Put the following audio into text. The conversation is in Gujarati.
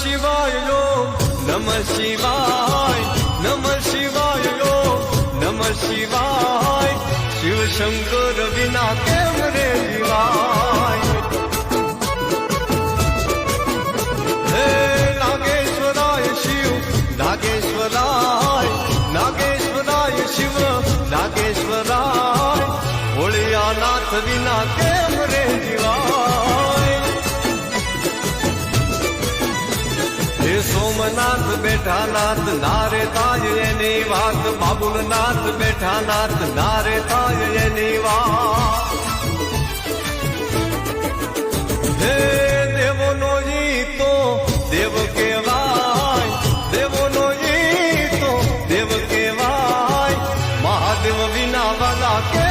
શિવાય ઓમ નમ શિવાય નમ શિવાય ઓમ નમ શિવાય. શિવ શંકર વિના કેમ રે દિવાય હે નાગેશ્વરાય શિવ, નાગેશ્વરાય નાગેશ્વરાય શિવ, નાગેશ્વરાય. ભોળિયાનાથ વિના કેમ દેવનાથ બેઠા નાથ નારે તાજ એની વાત. બાબુલનાથ બેઠા નાથ નારે તાજ એની વાત. હે દેવનો તો દેવ કેવાય દેવનો તો દેવ કેવાય મહાદેવ વિના વાલા કે